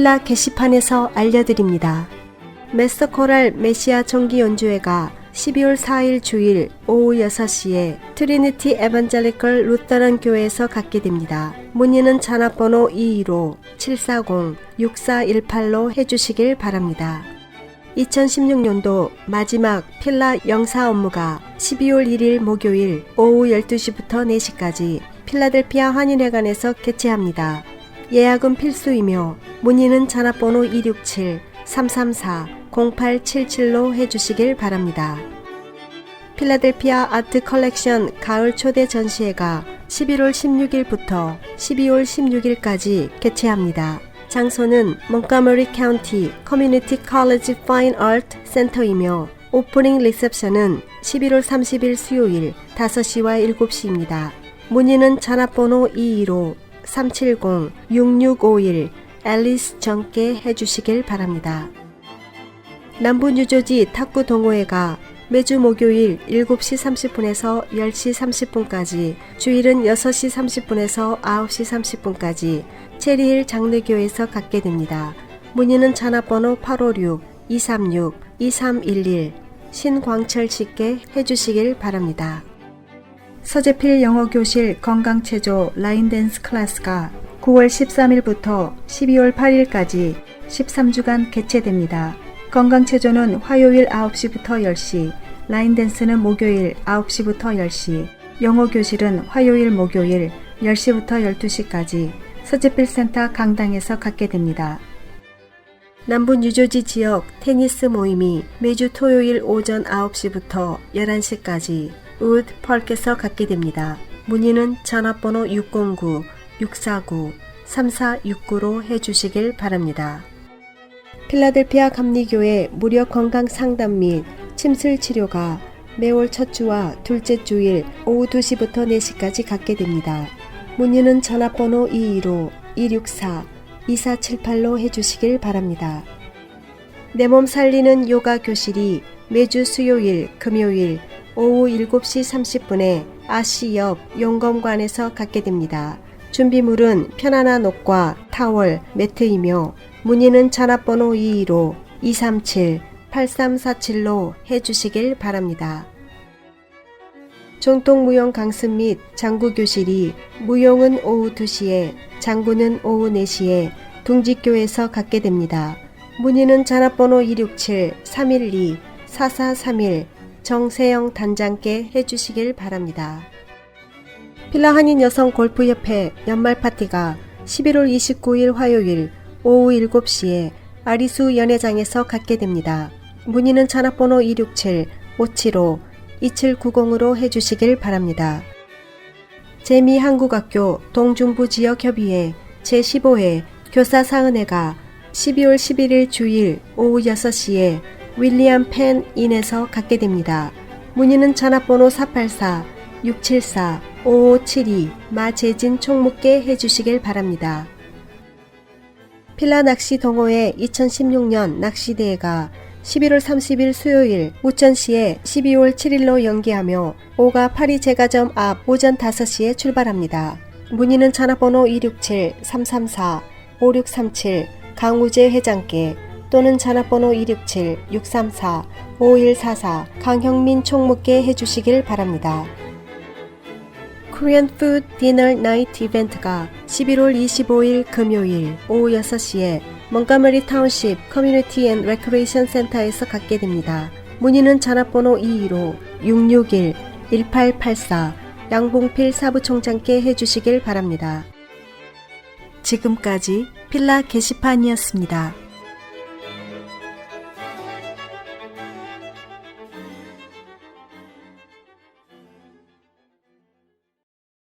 필라 게시판에서 알려드립니다. 메스터 코랄 메시아 정기 연주회가 12월 4일 주일 오후 6시에 트리니티 에반젤리컬 루터란 교회에서 갖게 됩니다. 문의는 전화번호 215-740-6418로 해주시길 바랍니다. 2016년도 마지막 필라 영사 업무가 12월 1일 목요일 오후 12시부터 4시까지 필라델피아 한인회관에서 개최합니다. 예약은 필수이며 문의는 전화번호 267-334-0877로 해주시길 바랍니다. 필라델피아 아트 컬렉션 가을 초대 전시회가 11월 16일부터 12월 16일까지 개최합니다. 장소는 몽가머리 카운티 커뮤니티 컬리지 파인 아트 센터이며 오프닝 리셉션은 11월 30일 수요일 5시와 7시입니다. 문의는 전화번호 215-370-6651 앨리스 정께 해주시길 바랍니다. 남부뉴저지 탁구 동호회가 매주 목요일 7시 30분에서 10시 30분까지, 주일은 6시 30분에서 9시 30분까지 체리힐 장르교에서 갖게 됩니다. 문의는 전화번호 856-236-2311 신광철 씨께 해주시길 바랍니다. 서재필 영어교실 건강체조 라인댄스 클래스가 9월 13일부터 12월 8일까지 13주간 개최됩니다. 건강체조는 화요일 9시부터 10시, 라인댄스는 목요일 9시부터 10시, 영어교실은 화요일 목요일 10시부터 12시까지 서재필 센터 강당에서 갖게 됩니다. 남부 뉴저지 지역 테니스 모임이 매주 토요일 오전 9시부터 11시까지 우드 펄에서 갖게 됩니다. 문의는 전화번호 609-649-3469로 해주시길 바랍니다. 필라델피아 감리교회 무료 건강 상담 및 침술 치료가 매월 첫 주와 둘째 주일 오후 2시부터 4시까지 갖게 됩니다. 문의는 전화번호 215-264-2478로 해주시길 바랍니다. 내 몸 살리는 요가 교실이 매주 수요일, 금요일 오후 7시 30분에 아시 옆 용검관에서 갖게 됩니다. 준비물은 편안한 옷과 타월, 매트이며 문의는 전화번호 215-237-8347로 해주시길 바랍니다. 종통무용 강습 및 장구 교실이 무용은 오후 2시에 장구는 오후 4시에 둥지교에서 갖게 됩니다. 문의는 전화번호 267-312-4431 정세영 단장께 해주시길 바랍니다. 필라 한인 여성 골프협회 연말 파티가 11월 29일 화요일 오후 7시에 아리수 연회장에서 갖게 됩니다. 문의는 전화번호 267-575-2790으로 해주시길 바랍니다. 재미한국학교 동중부 지역협의회 제15회 교사사은회가 12월 11일 주일 오후 6시에 윌리엄 펜 인에서 갖게 됩니다. 문의는 전화번호 484-674-5572 마재진 총무께 해주시길 바랍니다. 필라 낚시 동호회 2016년 낚시대회가 11월 30일 수요일 우천시에 12월 7일로 연기하며 5가 파리 제과점 앞 오전 5시에 출발합니다. 문의는 전화번호 267-334-5637 강우재 회장께 또는 전화번호 267-634-5144 강형민 총무께 해주시길 바랍니다. 코리안 푸드 디너 나이트 이벤트가 11월 25일 금요일 오후 6시에 몽가머리 타운십 커뮤니티 앤 레크레이션 센터에서 갖게 됩니다. 문의는 전화번호 215-661-1884 양봉필 사부총장께 해주시길 바랍니다. 지금까지 필라 게시판이었습니다.